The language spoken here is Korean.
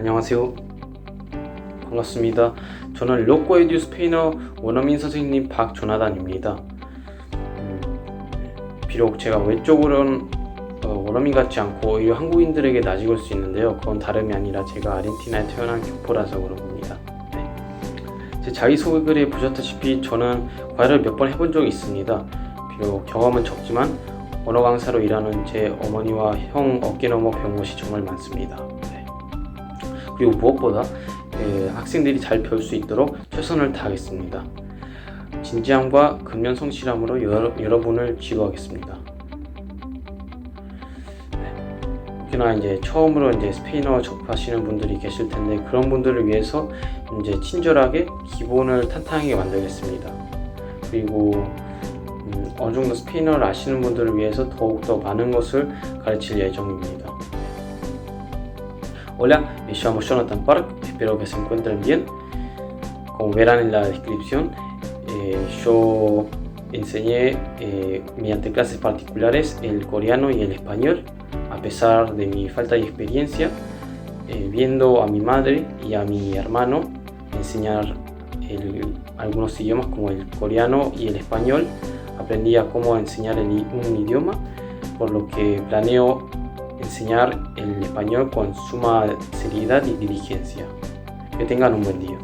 안녕하세요. 반갑습니다. 저는 로코 에듀 스페인어 원어민 선생님 박조나단입니다. 음, 비록 제가 외적으로는 어, 원어민 같지 않고 오히려 한국인들에게 낯익을 수 있는데요. 그건 다름이 아니라 제가 아르헨티나에 태어난 교포라서 그런 겁니다. 네. 제 자기소개글에 보셨다시피 저는 과외를 몇 번 해본 적이 있습니다. 비록 경험은 적지만 언어 강사로 일하는 제 어머니와 형 어깨 너머 배운 것이 정말 많습니다. 네. 그리고 무엇보다 예, 학생들이 잘 배울 수 있도록 최선을 다하겠습니다. 진지함과 근면 성실함으로 여러, 여러분을 지도하겠습니다. 네. 혹여나 이제 처음으로 이제 스페인어 접하시는 분들이 계실 텐데 그런 분들을 위해서 이제 친절하게 기본을 탄탄하게 만들겠습니다. 그리고 음, 어느 정도 스페인어를 아시는 분들을 위해서 더욱더 많은 것을 가르칠 예정입니다. Hola, me llamo Jonathan Park, espero que se encuentren bien. Como verán en la descripción, eh, yo enseñé eh, mediante clases particulares el coreano y el español, a pesar de mi falta de experiencia, eh, viendo a mi madre y a mi hermano enseñar algunos idiomas como el coreano y el español, aprendí a cómo enseñar el- un idioma, por lo que planeo enseñar el español con suma seriedad y diligencia. Que tengan un buen día.